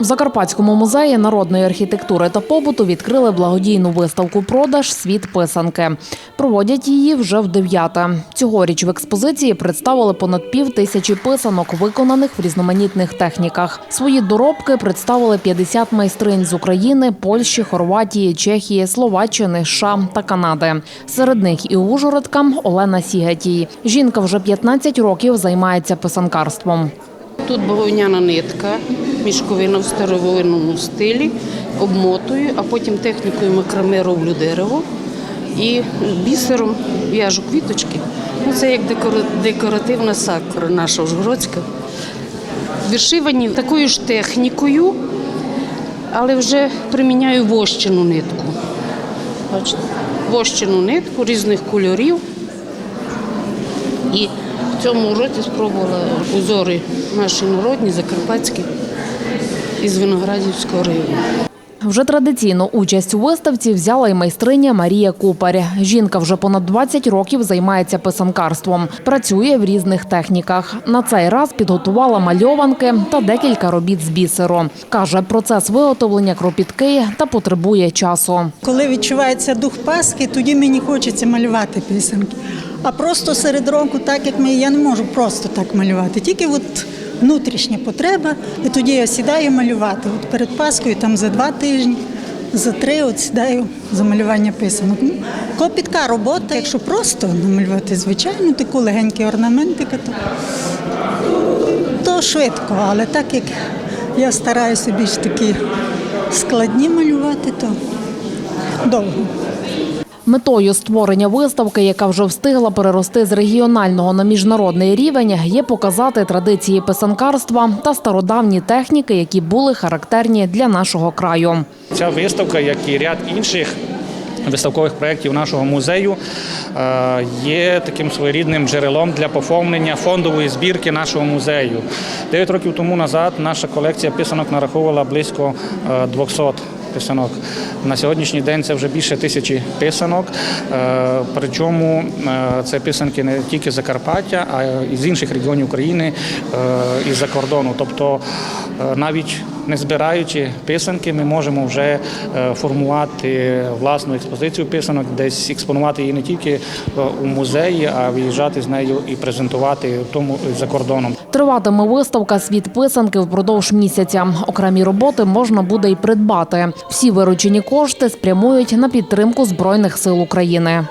В Закарпатському музеї народної архітектури та побуту відкрили благодійну виставку продаж Світ писанки. Проводять її вже в дев'яте. Цьогоріч в експозиції представили понад пів тисячі писанок, виконаних в різноманітних техніках. Свої доробки представили 50 майстринь з України, Польщі, Хорватії, Чехії, Словаччини, США та Канади. Серед них і Ужгородка Олена Сігатій. Жінка вже 15 років займається писанкарством. Тут бавовняна нитка, мішковина в старовинному стилі, обмотую, а потім технікою макраме роблю дерево і бісером в'яжу квіточки. Ну, це як декоративна сакра наша Ужгородська. Вишивані такою ж технікою, але вже приміняю вощену нитку. Бачите? Вощену нитку різних кольорів. І в цьому році спробувала узори наші народні, закарпатські із Виноградівського району. Вже традиційно участь у виставці взяла і майстриня Марія Купар. Жінка вже понад 20 років займається писанкарством. Працює в різних техніках. На цей раз підготувала мальованки та декілька робіт з бісеру. Каже, процес виготовлення кропіткий та потребує часу. Коли відчувається дух Пасхи, тоді мені хочеться малювати писанки. А просто серед року, так як ми, я не можу просто так малювати. Тільки от внутрішня потреба, і тоді я сідаю малювати. От перед Пасхою там за два тижні, за три от сідаю за малювання писанок. Ну, Копітка робота, якщо просто намалювати, звичайно, таку легенькі орнаментика, то, то швидко, але так як я стараюся більш такі складні малювати, то довго. Метою створення виставки, яка вже встигла перерости з регіонального на міжнародний рівень, є показати традиції писанкарства та стародавні техніки, які були характерні для нашого краю. Ця виставка, як і ряд інших виставкових проєктів нашого музею, е, є таким своєрідним джерелом для поповнення фондової збірки нашого музею. Дев'ять років тому назад наша колекція писанок нараховувала близько е, 200 писанок. На сьогоднішній день це вже більше тисячі писанок. Е, Причому е, це писанки не тільки з Закарпаття, а й з інших регіонів України е, і з-за кордону. Тобто навіть не збираючи писанки, ми можемо вже е, формувати власну експозицію писанок, десь експонувати її не тільки е, у музеї, а виїжджати з нею і презентувати тому за кордоном. Триватиме виставка Світ писанки впродовж місяця. Окремі роботи можна буде й придбати. Всі виручені кошти спрямують на підтримку збройних сил України.